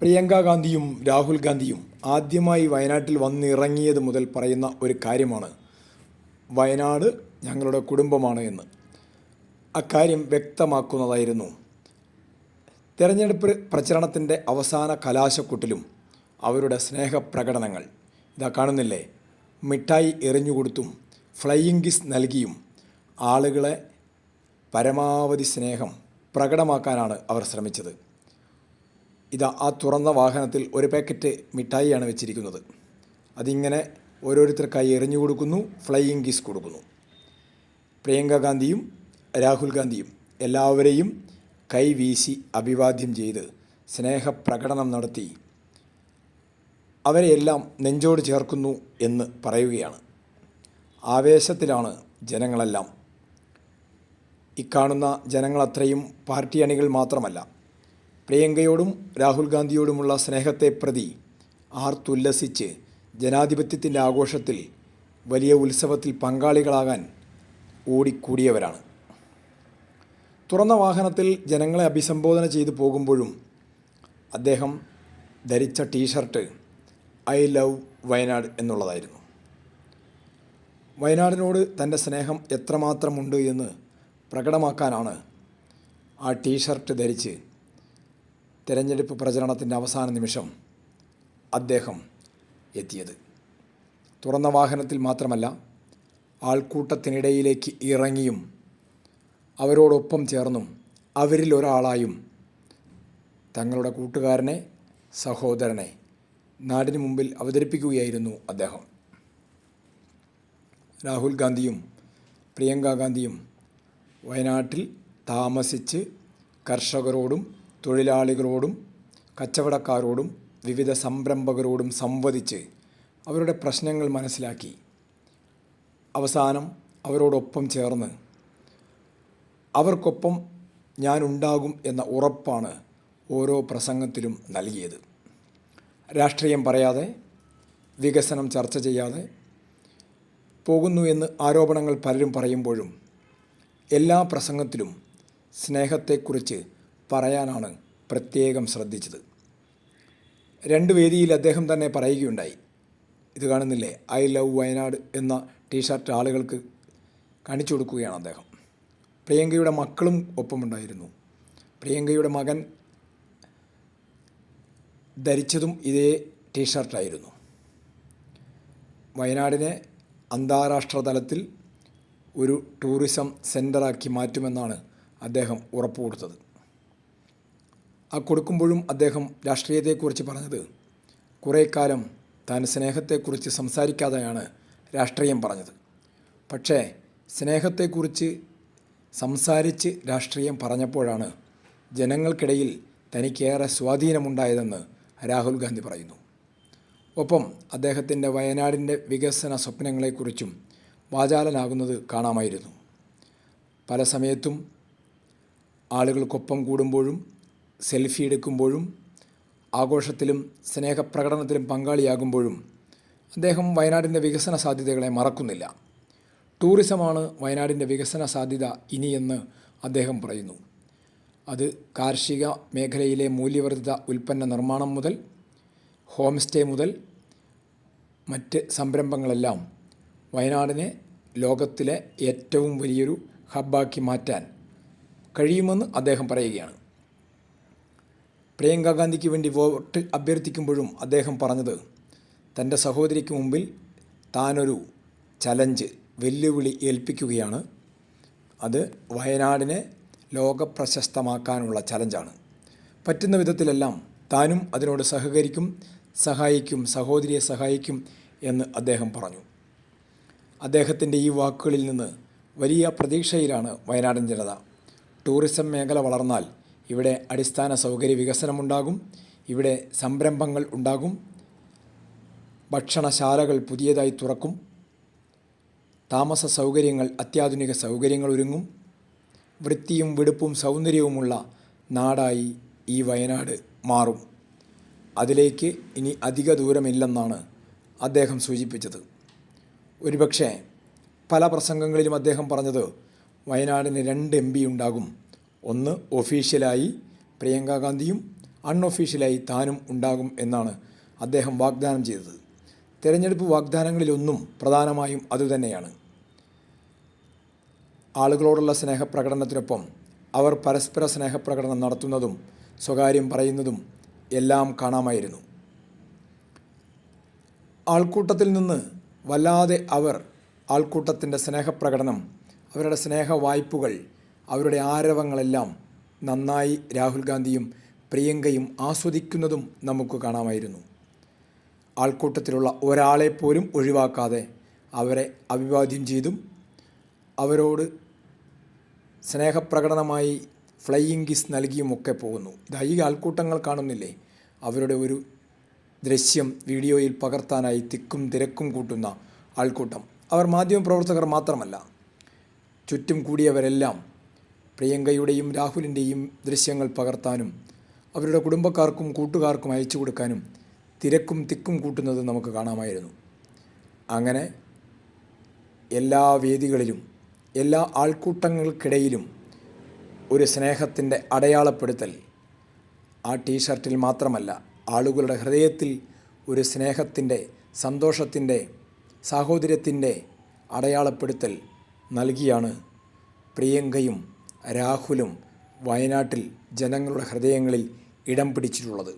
പ്രിയങ്ക ഗാന്ധിയും രാഹുൽ ഗാന്ധിയും ആദ്യമായി വയനാട്ടിൽ വന്നിറങ്ങിയത് മുതൽ പറയുന്ന ഒരു കാര്യമാണ്. വയനാട് ഞങ്ങളുടെ കുടുംബമാണ് എന്ന്. അക്കാര്യം വ്യക്തമാക്കുന്നതായിരുന്നു. തെരഞ്ഞെടുപ്പ് പ്രചരണത്തിന്റെ അവസാന കലാശക്കൂട്ടിലും അവരുടെ സ്നേഹപ്രകടനങ്ങൾ. ഇതാ കാണുന്നില്ലേ? മിഠായി എറിഞ്ഞുകൊടുത്തും ഫ്ലൈയിങ് കിസ് നൽകിയും ആളുകളെ പരമാവധി സ്നേഹം പ്രകടമാക്കാനാണ് അവർ ശ്രമിച്ചത്. ഇതാ ആ തുറന്ന വാഹനത്തിൽ ഒരു പാക്കറ്റ് മിഠായിയാണ് വെച്ചിരിക്കുന്നത്. അതിങ്ങനെ ഓരോരുത്തർക്കായി എറിഞ്ഞു കൊടുക്കുന്നു ഫ്ലൈയിങ് കിസ് കൊടുക്കുന്നു. പ്രിയങ്ക ഗാന്ധിയും രാഹുൽ ഗാന്ധിയും എല്ലാവരെയും കൈവീശി അഭിവാദ്യം ചെയ്ത് സ്നേഹപ്രകടനം നടത്തി അവരെയെല്ലാം നെഞ്ചോട് ചേർക്കുന്നു എന്ന് പറയുകയാണ്. ആവേശത്തിലാണ് ജനങ്ങളെല്ലാം. ഇക്കാണുന്ന ജനങ്ങളത്രയും പാർട്ടി അണികൾ മാത്രമല്ല പ്രിയങ്കയോടും രാഹുൽ ഗാന്ധിയോടുമുള്ള സ്നേഹത്തെ പ്രതി ആർത്തുല്ലസിച്ച് ജനാധിപത്യത്തിന്റെ ആഘോഷത്തിൽ വലിയ ഉത്സവത്തിൽ പങ്കാളികളാകാൻ ഓടിക്കൂടിയവരാണ്. തുറന്ന വാഹനത്തിൽ ജനങ്ങളെ അഭിസംബോധന ചെയ്തു പോകുമ്പോഴും അദ്ദേഹം ധരിച്ച ടീഷർട്ട് ഐ ലവ് വയനാട് എന്നുള്ളതായിരുന്നു. വയനാടിനോട് തന്റെ സ്നേഹം എത്രമാത്രമുണ്ട് എന്ന് പ്രകടമാക്കാനാണ് ആ ടീഷർട്ട് ധരിച്ച് തിരഞ്ഞെടുപ്പ് പ്രചരണത്തിന്റെ അവസാന നിമിഷം അദ്ദേഹം എത്തിയത്. തുറന്ന വാഹനത്തിൽ മാത്രമല്ല ആൾക്കൂട്ടത്തിനിടയിലേക്ക് ഇറങ്ങിയും അവരോടൊപ്പം ചേർന്നും അവരിൽ ഒരാളായും തങ്ങളുടെ കൂട്ടുകാരനെ സഹോദരനെ നാടിന് മുമ്പിൽ അവതരിപ്പിക്കുകയായിരുന്നു അദ്ദേഹം. രാഹുൽ ഗാന്ധിയും പ്രിയങ്ക ഗാന്ധിയും വയനാട്ടിൽ താമസിച്ച് കർഷകരോടും തൊഴിലാളികളോടും കച്ചവടക്കാരോടും വിവിധ സംരംഭകരോടും സംവദിച്ച് അവരുടെ പ്രശ്നങ്ങൾ മനസ്സിലാക്കി. അവസാനം അവരോടൊപ്പം ചേർന്ന് അവർക്കൊപ്പം ഞാനുണ്ടാകും എന്ന ഉറപ്പാണ് ഓരോ പ്രസംഗത്തിലും നൽകിയത്. രാഷ്ട്രീയം പറയാതെ വികസനം ചർച്ച ചെയ്യാതെ പോകുന്നു എന്ന് ആരോപണങ്ങൾ പലരും പറയുമ്പോഴും എല്ലാ പ്രസംഗത്തിലും സ്നേഹത്തെക്കുറിച്ച് പറയാനാണ് പ്രത്യേകം ശ്രദ്ധിച്ചത്. രണ്ട് വേദിയിൽ അദ്ദേഹം തന്നെ പറയുകയുണ്ടായി. ഇത് കാണുന്നില്ലേ? ഐ ലവ് വയനാട് എന്ന ടീഷർട്ട് ആളുകൾക്ക് കാണിച്ചു കൊടുക്കുകയാണ് അദ്ദേഹം. പ്രിയങ്കയുടെ മക്കളും ഒപ്പമുണ്ടായിരുന്നു. പ്രിയങ്കയുടെ മകൻ ധരിച്ചതും ഇതേ ടീഷർട്ടായിരുന്നു. വയനാടിനെ അന്താരാഷ്ട്ര തലത്തിൽ ഒരു ടൂറിസം സെന്ററാക്കി മാറ്റുമെന്നാണ് അദ്ദേഹം ഉറപ്പ് കൊടുത്തത് കൊടുക്കുമ്പോഴും അദ്ദേഹം രാഷ്ട്രീയത്തെക്കുറിച്ച് പറഞ്ഞത്. കുറേ കാലം താൻ സ്നേഹത്തെക്കുറിച്ച് സംസാരിക്കാതെയാണ് രാഷ്ട്രീയം പറഞ്ഞത്. പക്ഷേ സ്നേഹത്തെക്കുറിച്ച് സംസാരിച്ച് രാഷ്ട്രീയം പറഞ്ഞപ്പോഴാണ് ജനങ്ങൾക്കിടയിൽ തനിക്കേറെ സ്വാധീനമുണ്ടായതെന്ന് രാഹുൽ ഗാന്ധി പറയുന്നു. ഒപ്പം അദ്ദേഹത്തിന്റെ വയനാടിന്റെ വികസന സ്വപ്നങ്ങളെക്കുറിച്ചും വാചാലനാകുന്നത് കാണാമായിരുന്നു. പല സമയത്തും ആളുകൾക്കൊപ്പം കൂടുമ്പോഴും സെൽഫി എടുക്കുമ്പോഴും ആഘോഷത്തിലും സ്നേഹപ്രകടനത്തിലും പങ്കാളിയാകുമ്പോഴും അദ്ദേഹം വയനാടിന്റെ വികസന സാധ്യതകളെ മറക്കുന്നില്ല. ടൂറിസമാണ് വയനാടിന്റെ വികസന സാധ്യത ഇനിയെന്ന് അദ്ദേഹം പറയുന്നു. അത് കാർഷിക മേഖലയിലെ മൂല്യവർദ്ധിത ഉൽപ്പന്ന നിർമ്മാണം മുതൽ ഹോം സ്റ്റേ മുതൽ മറ്റ് സംരംഭങ്ങളെല്ലാം വയനാടിനെ ലോകത്തിലെ ഏറ്റവും വലിയൊരു ഹബ്ബാക്കി മാറ്റാൻ കഴിയുമെന്ന് അദ്ദേഹം പറയുകയാണ്. പ്രിയങ്ക ഗാന്ധിക്ക് വേണ്ടി വോട്ട് അഭ്യർത്ഥിക്കുമ്പോഴും അദ്ദേഹം പറഞ്ഞത് തന്റെ സഹോദരിക്ക് മുമ്പിൽ താനൊരു ചലഞ്ച് വെല്ലുവിളി ഏൽപ്പിക്കുകയാണ്. അത് വയനാടിനെ ലോകപ്രശസ്തമാക്കാനുള്ള ചലഞ്ചാണ്. പറ്റുന്ന വിധത്തിലെല്ലാം താനും അതിനോട് സഹകരിക്കും സഹായിക്കും സഹോദരിയെ സഹായിക്കും എന്ന് അദ്ദേഹം പറഞ്ഞു. അദ്ദേഹത്തിന്റെ ഈ വാക്കുകളിൽ നിന്ന് വലിയ പ്രതീക്ഷയിലാണ് വയനാടൻ ജനത. ടൂറിസം മേഖല വളർന്നാൽ ഇവിടെ അടിസ്ഥാന സൗകര്യ വികസനമുണ്ടാകും. ഇവിടെ സംരംഭങ്ങൾ ഉണ്ടാകും. ഭക്ഷണശാലകൾ പുതിയതായി തുറക്കും. താമസ സൗകര്യങ്ങൾ അത്യാധുനിക സൗകര്യങ്ങൾ ഒരുങ്ങും. വൃത്തിയും വെടുപ്പും സൗന്ദര്യവുമുള്ള നാടായി ഈ വയനാട് മാറും. അതിലേക്ക് ഇനി അധിക ദൂരമില്ലെന്നാണ് അദ്ദേഹം സൂചിപ്പിച്ചത്. ഒരുപക്ഷെ പല പ്രസംഗങ്ങളിലും അദ്ദേഹം പറഞ്ഞത് വയനാടിന് രണ്ട് എം ഉണ്ടാകും. ഒന്ന് ഒഫീഷ്യലായി പ്രിയങ്ക ഗാന്ധിയും അൺഒഫീഷ്യലായി താനും ഉണ്ടാകും എന്നാണ് അദ്ദേഹം വാഗ്ദാനം ചെയ്തത്. തെരഞ്ഞെടുപ്പ് വാഗ്ദാനങ്ങളിലൊന്നും പ്രധാനമായും അതുതന്നെയാണ്. ആളുകളോടുള്ള സ്നേഹപ്രകടനത്തിനൊപ്പം അവർ പരസ്പര സ്നേഹപ്രകടനം നടത്തുന്നതും സ്വകാര്യം പറയുന്നതും എല്ലാം കാണാമായിരുന്നു. ആൾക്കൂട്ടത്തിൽ നിന്ന് വല്ലാതെ അവർ ആൾക്കൂട്ടത്തിന്റെ സ്നേഹപ്രകടനം അവരുടെ സ്നേഹവായ്പുകൾ അവരുടെ ആരവങ്ങളെല്ലാം നന്നായി രാഹുൽ ഗാന്ധിയും പ്രിയങ്കയും ആസ്വദിക്കുന്നതും നമുക്ക് കാണാമായിരുന്നു. ആൾക്കൂട്ടത്തിലുള്ള ഒരാളെ പോലും ഒഴിവാക്കാതെ അവരെ അഭിവാദ്യം ചെയ്തും അവരോട് സ്നേഹപ്രകടനമായി ഫ്ലൈയിങ് കിസ് നൽകിയും ഒക്കെ പോകുന്നു. ദാ ഈ ആൾക്കൂട്ടങ്ങൾ കാണുന്നില്ലേ? അവരുടെ ഒരു ദൃശ്യം വീഡിയോയിൽ പകർത്താനായി തിക്കും തിരക്കും കൂട്ടുന്ന ആൾക്കൂട്ടം. അവർ മാധ്യമപ്രവർത്തകർ മാത്രമല്ല. ചുറ്റും കൂടിയവരെല്ലാം പ്രിയങ്കയുടെയും രാഹുലിന്റെയും ദൃശ്യങ്ങൾ പകർത്താനും അവരുടെ കുടുംബക്കാർക്കും കൂട്ടുകാർക്കും അയച്ചു കൊടുക്കാനും തിരക്കും തിക്കും കൂട്ടുന്നത് നമുക്ക് കാണാമായിരുന്നു. അങ്ങനെ എല്ലാ വേദികളിലും എല്ലാ ആൾക്കൂട്ടങ്ങൾക്കിടയിലും ഒരു സ്നേഹത്തിന്റെ അടയാളപ്പെടുത്തൽ. ആ ടീഷർട്ടിൽ മാത്രമല്ല ആളുകളുടെ ഹൃദയത്തിൽ ഒരു സ്നേഹത്തിന്റെ സന്തോഷത്തിന്റെ സാഹോദര്യത്തിന്റെ അടയാളപ്പെടുത്തൽ നൽകിയാണ് പ്രിയങ്കയും രാഹുലും വയനാട്ടിൽ ജനങ്ങളുടെ ഹൃദയങ്ങളിൽ ഇടം പിടിച്ചിട്ടുള്ളത്.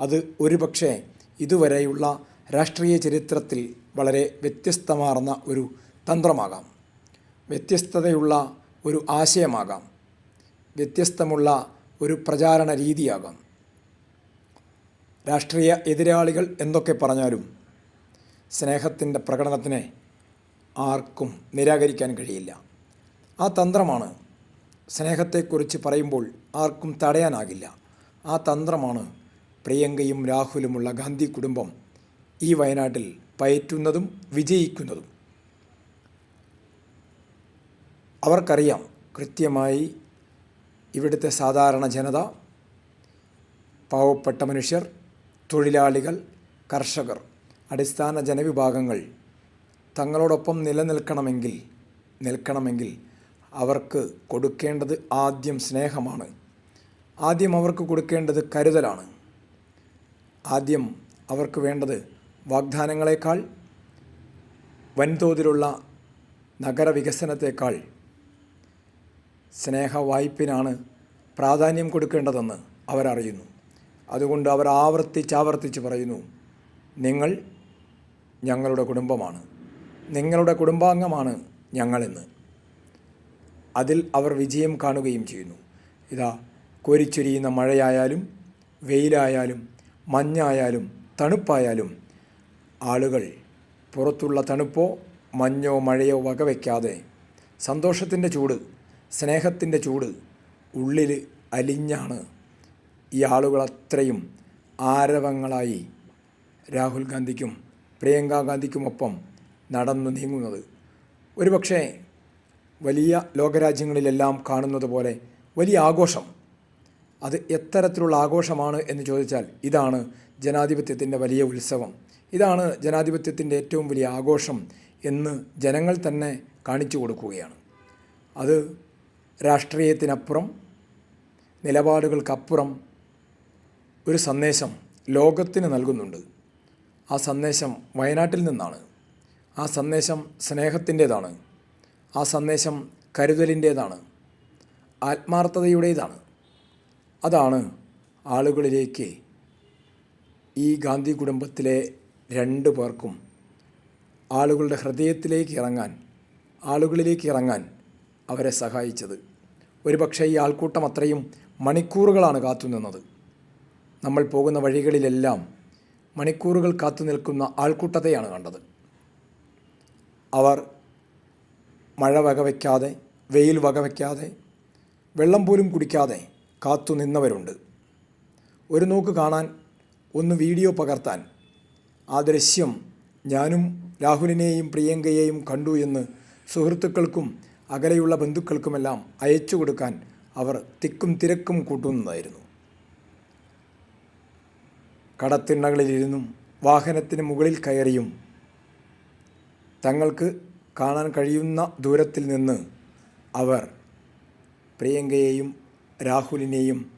അത് ഒരുപക്ഷെ ഇതുവരെയുള്ള രാഷ്ട്രീയ ചരിത്രത്തിൽ വളരെ വ്യത്യസ്തമാർന്ന ഒരു തന്ത്രമാകാം. വ്യത്യസ്തതയുള്ള ഒരു ആശയമാകാം. വ്യത്യസ്തമുള്ള ഒരു പ്രചാരണ രീതിയാകാം. രാഷ്ട്രീയ എതിരാളികൾ എന്തൊക്കെ പറഞ്ഞാലും സ്നേഹത്തിന്റെ പ്രകടനത്തിനെ ആർക്കും നിരാകരിക്കാൻ കഴിയില്ല. ആ തന്ത്രമാണ് സ്നേഹത്തെക്കുറിച്ച് പറയുമ്പോൾ ആർക്കും തടയാനാകില്ല. ആ തന്ത്രമാണ് പ്രിയങ്കയും രാഹുലുമുള്ള ഗാന്ധി കുടുംബം ഈ വയനാട്ടിൽ പയറ്റുന്നതും വിജയിക്കുന്നതും. അവർക്കറിയാം കൃത്യമായി ഇവിടുത്തെ സാധാരണ ജനത പാവപ്പെട്ട മനുഷ്യർ തൊഴിലാളികൾ കർഷകർ അടിസ്ഥാന ജനവിഭാഗങ്ങൾ തങ്ങളോടൊപ്പം നിലനിൽക്കണമെങ്കിൽ നിൽക്കണമെങ്കിൽ അവർക്ക് കൊടുക്കേണ്ടത് ആദ്യം സ്നേഹമാണ്. ആദ്യം അവർക്ക് കൊടുക്കേണ്ടത് കരുതലാണ്. ആദ്യം അവർക്ക് വേണ്ടത് വാഗ്ദാനങ്ങളെക്കാൾ വൻതോതിലുള്ള നഗരവികസനത്തേക്കാൾ സ്നേഹവായ്പിനാണ് പ്രാധാന്യം കൊടുക്കേണ്ടതെന്ന് അവരറിയുന്നു. അതുകൊണ്ട് അവർ ആവർത്തിച്ചാവർത്തിച്ച് പറയുന്നു നിങ്ങൾ ഞങ്ങളുടെ കുടുംബമാണ്. നിങ്ങളുടെ കുടുംബാംഗമാണ് ഞങ്ങളെന്ന്. അതിൽ അവർ വിജയം കാണുകയും ചെയ്യുന്നു. ഇതാ കോരിച്ചൊരിയുന്ന മഴയായാലും വെയിലായാലും മഞ്ഞായാലും തണുപ്പായാലും ആളുകൾ പുറത്തുള്ള തണുപ്പോ മഞ്ഞോ മഴയോ വകവയ്ക്കാതെ സന്തോഷത്തിന്റെ ചൂട് സ്നേഹത്തിന്റെ ചൂട് ഉള്ളിൽ അലിഞ്ഞാണ് ഈ ആളുകൾ അത്രയും ആരവങ്ങളായി രാഹുൽ ഗാന്ധിക്കും പ്രിയങ്ക ഗാന്ധിക്കുമൊപ്പം നടന്നു നീങ്ങുന്നത്. ഒരുപക്ഷെ വലിയ ലോകരാജ്യങ്ങളിലെല്ലാം കാണുന്നത് പോലെ വലിയ ആഘോഷം. അത് എത്തരത്തിലുള്ള ആഘോഷമാണ് എന്ന് ചോദിച്ചാൽ ഇതാണ് ജനാധിപത്യത്തിന്റെ വലിയ ഉത്സവം. ഇതാണ് ജനാധിപത്യത്തിന്റെ ഏറ്റവും വലിയ ആഘോഷം എന്ന് ജനങ്ങൾ തന്നെ കാണിച്ചു കൊടുക്കുകയാണ്. അത് രാഷ്ട്രീയത്തിനപ്പുറം നിലപാടുകൾക്കപ്പുറം ഒരു സന്ദേശം ലോകത്തിന് നൽകുന്നുണ്ട്. ആ സന്ദേശം വയനാട്ടിൽ നിന്നാണ്. ആ സന്ദേശം സ്നേഹത്തിന്റേതാണ്. ആ സന്ദേശം കരുതലിന്റേതാണ്. ആത്മാർത്ഥതയുടേതാണ്. അതാണ് ആളുകളിലേക്ക് ഈ ഗാന്ധി കുടുംബത്തിലെ രണ്ട് പേർക്കും ആളുകളുടെ ഹൃദയത്തിലേക്ക് ഇറങ്ങാൻ ആളുകളിലേക്ക് ഇറങ്ങാൻ അവരെ സഹായിച്ചത്. ഒരുപക്ഷെ ഈ ആൾക്കൂട്ടം അത്രയും മണിക്കൂറുകളാണ് കാത്തുനിന്നത് നമ്മൾ പോകുന്ന വഴികളിലെല്ലാം മണിക്കൂറുകൾ കാത്തു നിൽക്കുന്ന ആൾക്കൂട്ടത്തെയാണ് കണ്ടത്. അവർ മഴ വകവയ്ക്കാതെ വെയിൽ വകവയ്ക്കാതെ വെള്ളം പോലും കുടിക്കാതെ കാത്തു നിന്നവരുണ്ട്. ഒരു നോക്ക് കാണാൻ ഒന്ന് വീഡിയോ പകർത്താൻ ആ ദൃശ്യം ഞാനും രാഹുലിനെയും പ്രിയങ്കയെയും കണ്ടു എന്ന് സുഹൃത്തുക്കൾക്കും അകലെയുള്ള ബന്ധുക്കൾക്കുമെല്ലാം അയച്ചു കൊടുക്കാൻ അവർ തിക്കും തിരക്കും കൂട്ടുന്നതായിരുന്നു. കടത്തിണ്ണകളിലിരുന്നും വാഹനത്തിന് മുകളിൽ കയറിയും തങ്ങൾക്ക് കാണാൻ കഴിയുന്ന ദൂരത്തിൽ നിന്ന് അവർ പ്രിയങ്കയെയും രാഹുലിനെയും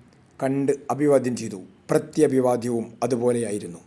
കണ്ട് അഭിവാദ്യം ചെയ്തു. പ്രത്യഭിവാദ്യവും അതുപോലെയായിരുന്നു.